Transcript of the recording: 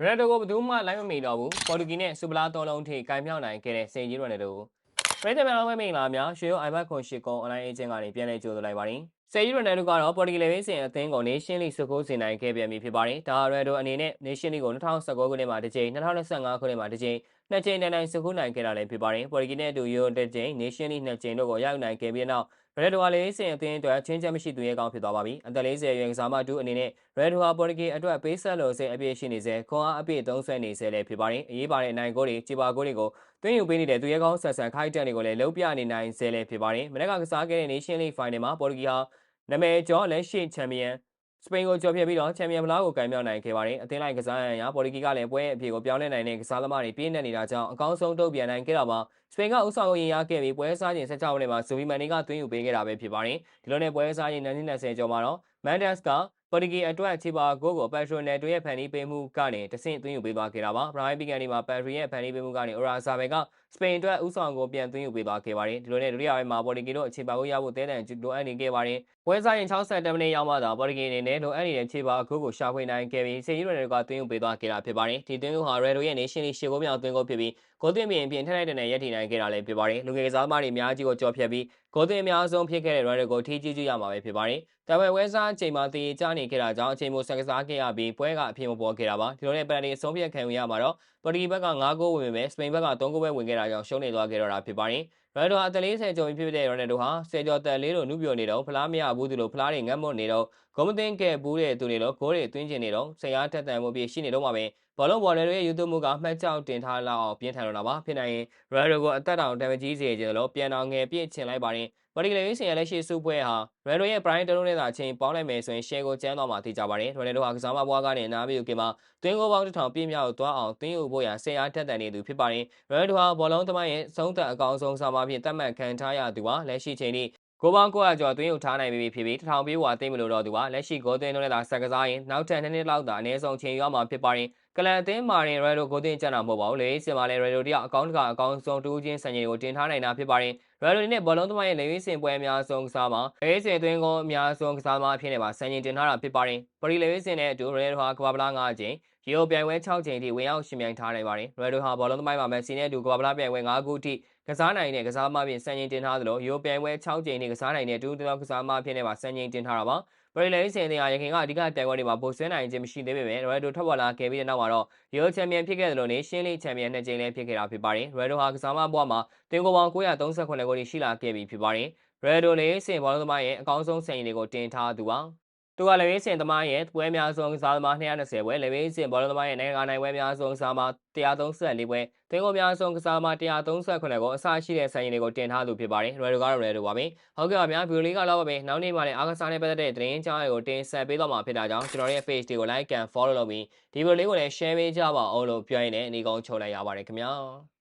ရိုနယ်ဒိုကိုဘယ်သူမှလိုက်မမီတော့ဘူးပေါ်တူဂီနဲ့စူပလာတော်လုံးထိကင်မြောက်နိုင်ခဲ့တဲ့စင်ကြီးရိုနယ်ဒိုပရိသတ်များလုံးပဲမင်္ဂလာများရွှေရိုအိုင်ဘတ်ခွန်ရှိကုန်းအွန်လိုင်းအေဂျင့်ကနေပြန်လည်ကြိုဆိုလိုက်ပါတယ်စင်ကြီးရိုနယ်ဒိုကတော့ပေါ်တူဂီလေဝင်းစင်အသင်းကို Nation League စုခိုးစင်နိုင်ခဲ့ပြန်ပြီဖြစ်ပါတယ်ဒါရိုနယ်ဒိုအနေနဲ့ Nation League ကို2019ခုနှစ်မှာတစ်ကြိမ်2025ခုနှစ်မှာတစ်ကြိမ်နှစ်ကြိမ်တိုင်တိုင်စုခိုးနိုင်ခဲ့တာလည်းဖြစ်ပါတယ်ပေါ်တူဂီနဲ့အတူယူရိုတစ်ကြိမ် Nation League နှစ်ကြိမ်တို့ကိုရောက်နိုင်ခဲ့ပြီးနောက် ရယ်ဒိုဟာလေးစင်အသင်းအတွက်ချင်းချက်မရှိသူရဲ့ကောင်းဖြစ်သွားပါပြီ။အသက်40ရွယ်ကစားမတူအနေနဲ့ရယ်ဒိုဟာပေါ်တူဂီအတွက်ပေးဆက်လို့စိတ်အပြည့်ရှိနေစေခွန်အားအပြည့်သုံးဆွဲနေစေလည်းဖြစ်ပါတယ်။အရေးပါတဲ့နိုင်ကိုတွေခြေပါကိုတွေကိုသွင်းယူပေးနေတဲ့သူရဲ့ကောင်းဆက်ဆန်ခိုက်တက်တွေကိုလည်းလုံးပြနေနိုင်စေလည်းဖြစ်ပါတယ်။မနေ့ကကစားခဲ့တဲ့ Nation League Final မှာပေါ်တူဂီဟာနာမည်ကျော်လက်ရှိချန်ပီယံ စပိန်ကိုကျော်ဖြတ်ပြီးတော့ချန်ပီယံဖလားကိုကင်မြောက်နိုင်ခဲ့ပါတယ်။အသင်းလိုက်ကစားရန်ရာပေါ်တူဂီကလည်းပွဲအဖြစ်ကိုပြောင်းလဲနိုင်တဲ့ကစားသမားတွေပြည့်နေနေတာကြောင့်အကောင်းဆုံးတုံ့ပြန်နိုင်ခဲ့တာပါ။စပိန်ကဥဆောင်ကိုရင်ရခဲ့ပြီးပွဲစားချိန်16မိနစ်မှာဇူဘီမန်နီကသွင်းယူပေးခဲ့တာပဲဖြစ်ပါတယ်။ဒီလိုနဲ့ပွဲစားချိန်20ကျော်မှာတော့မန်ဒက်စ်က ပေါ်တူဂီအတွက်ချီပါဂိုးကိုပက်ထရိုနယ်တွေရဲ့ဖန်တီးပေးမှုကနေတဆင့်သွင်းယူပေးသွားခဲ့တာပါ။ဘရိုင်ပီကန်ဒီမှာပက်ထရီရဲ့ဖန်တီးပေးမှုကနေအိုရာဆာဘယ်ကစပိန်အတွက်ဥဆောင်ကိုပြန်သွင်းယူပေးသွားခဲ့ပါတယ်။ဒီလိုနဲ့ဒုတိယပိုင်းမှာပေါ်တူဂီတို့အခြေပါကိုရဖို့တဲတန်လိုအပ်နေခဲ့ပါတယ်။ပွဲစားရင်60မိနစ်ရောက်မှသာပေါ်တူဂီအနေနဲ့လိုအပ်နေတဲ့ခြေပါအခုကိုရှာဖွေနိုင်ခဲ့ပြီးစေရီရိုနယ်ကသွင်းယူပေးသွားခဲ့တာဖြစ်ပါတယ်။ဒီသွင်းယူဟာရဲဒိုရဲ့ Nation League ရှေ့ကိုမြောက်သွင်းကိုဖြစ်ပြီးဂိုးသွင်းပြင်ပြင်ထက်လိုက်တဲ့ရက်ထီနိုင်ခဲ့တာလည်းဖြစ်ပါတယ်။လူငယ်ကစားသမားတွေအများကြီးကိုကြော်ဖြတ်ပြီးဂိုးသွင်းအများဆုံးဖြစ်ခဲ့တဲ့ Royal ကိုထိကြီးကြီးရမှာပဲဖြစ်ပါတယ်။ဒါပေမဲ့ဝဲစားအချိန်မှာတည်ကြနေခဲ့တာကြောင့်အချိန်မိုဆက်ကစားခဲ့ရပြီးပွဲကအဖြစ်မပေါ်ခဲ့တာပါ။ဒီလိုနဲ့ပန်တီအဆုံးဖြတ်ခံရမှာတော့ ပေါ်တူဂီဘက်က9ဂိုးဝင်ပေမဲ့စပိန်ဘက်က3ဂိုးပဲဝင်ခဲ့တာကြောင့်ရှုံးနေသွားခဲ့တော့တာဖြစ်ပါတယ်။ရိုနယ်ဒိုဟာအသက်40ကျော်ဖြစ်တဲ့ရိုနယ်ဒိုဟာဆယ်ကျော်တက်လေးလိုနုပြိုနေတော့ဖလားမရဘူးသူလိုဖလားတွေငတ်မွတ်နေတော့ဂုံမသိန်းခဲ့ဘူးတဲ့သူတွေတော့ဂိုးတွေသွင်းကျင်နေတော့ဆရာတက်တန်မှုပြရှိနေတော့မှာပဲဘောလုံးဘော်နယ်တွေရဲ့ယူသွမှုကမှတ်ကြောက်တင်ထားလောက်အောင်ပြင်းထန်တော့တာပါဖြစ်နိုင်ရင်ရိုနယ်ဒိုကိုအသက်တောင်တံမကြီးစေခြင်းလို့ပြန်အောင်ငယ်ပြည့်ချင်လိုက်ပါတယ် ပါတီကလေးစင်ရလက်ရှိစုပွဲဟာရိုနယ်ဒိုရဲ့ prime တလုံးနဲ့သာအချိန်ပေါင်းလိုက်မယ်ဆိုရင် share ကိုကျန်းသွားမှာသိကြပါတယ်ရိုနယ်ဒိုဟာကစားမဘွားကနေနားပြီးကင်မှာတွင်းကိုပေါင်းတစ်ထောင်ပြည့်မြောက်သွားအောင်တင်းယူဖို့ရဆရာတက်တန်နေသူဖြစ်ပါတယ်ရိုနယ်ဒိုဟာဘောလုံးသမိုင်းရဲ့ဆုံးသက်အကောင်ဆုံးစာမဖြင့်တတ်မှတ်ခံထားရသူပါလက်ရှိချိန်ထိ ကိုပေါင်း900ကျော်သွင်းယူထားနိုင်ပြီဖြစ်ပြီးတထောင်ပြေးဝါသိမ့်မလို့တော့သူပါလက်ရှိဂိုးသွင်းလုံးနဲ့သာဆက်ကစားရင်နောက်ထပ်နှစ်နှစ်လောက်သာအနည်းဆုံးချိန်ရမှာဖြစ်ပါတယ်ကလန်အသင်းမာရင်ရိုဒိုကိုသွင်းကြတာမဟုတ်ပါဘူးလေစင်မာလဲရိုဒိုတယောက်အကောင့်တကအကောင့်ဆုံးတူးချင်းစံချိန်ကိုတင်ထားနိုင်တာဖြစ်ပါတယ်ရိုဒိုနဲ့ဘောလုံးသမားရဲ့လေဝင်းစင်ပွဲအများဆုံးကစားမှာလေဝင်းစင်သွင်းကောအများဆုံးကစားမှာအဖြစ်နဲ့ပါစံချိန်တင်ထားတာဖြစ်ပါတယ်ပရီလေဝင်းစင်နဲ့အတူရိုဒိုဟာကဘာပလာ9ချိန်ရီယိုပြိုင်ပွဲ6ချိန်ထိဝင်ရောက်ရှင်ပြိုင်ထားနိုင်ပါတယ်ရိုဒိုဟာဘောလုံးသမားမှာမက်ဆီနဲ့အတူကဘာပလာပြိုင်ပွဲ9ခုထိ ကစားနိုင်တဲ့ကစားသမားပြင်စံချိန်တင်ထားသလိုရီယိုပြိုင်ပွဲ6ချိန်ထိကစားနိုင်တဲ့တူးတူးကစားသမားဖြစ်နေပါစံချိန်တင်ထားတာပါပရီလေစင်တင်ဟာရခင်ကအဓိကပြိုင်ပွဲတွေမှာပိုဆွဲနိုင်ခြင်းမရှိသေးပေမဲ့ရိုဒိုထွက်ပေါ်လာခဲ့ပြီးတဲ့နောက်မှာတော့ရီယိုချန်ပီယံဖြစ်ခဲ့တယ်လို့နေရှင်းလိချန်ပီယံနှစ်ကြိမ်လည်းဖြစ်ခဲ့တာဖြစ်ပါတယ်ရိုဒိုဟာကစားမဘွားမှာတင်ကိုပေါင်း938ခုထိရှိလာခဲ့ပြီဖြစ်ပါတယ်ရိုဒိုလေစင်ဘောလုံးသမားရဲ့အကောင်းဆုံးစံချိန်တွေကိုတင်ထားသူပါ သူကလည်းစင်သမားရဲ့ပွဲများဆုံးကစားသမား220ပွဲလေဝင်းစင်ဘောလုံးသမားရဲ့နိုင်ငံနိုင်ပွဲများဆုံးကစားသမား134ပွဲသင်းကိုများဆုံးကစားသမား138ကိုအစရှိတဲ့ဆိုင်ရင်တွေကိုတင်ထားသူဖြစ်ပါတယ်ရဲဒိုကတော့ရဲဒိုပါပဲဟုတ်ကဲ့ပါဗျာဗီဒီယိုလေးကတော့ပါပဲနောက်နေ့မှလည်းအားကစားနဲ့ပတ်သက်တဲ့သတင်းကြားတွေကိုတင်ဆက်ပေးတော့မှာဖြစ်တာကြောင့်ကျွန်တော်ရဲ့ page တွေကို like and follow လုပ်ပြီးဒီဗီဒီယိုလေးကိုလည်း share ပေးကြပါအောင်လို့ပြောရင်းနဲ့အနီကုန်းချုပ်လိုက်ရပါတယ်ခင်ဗျာ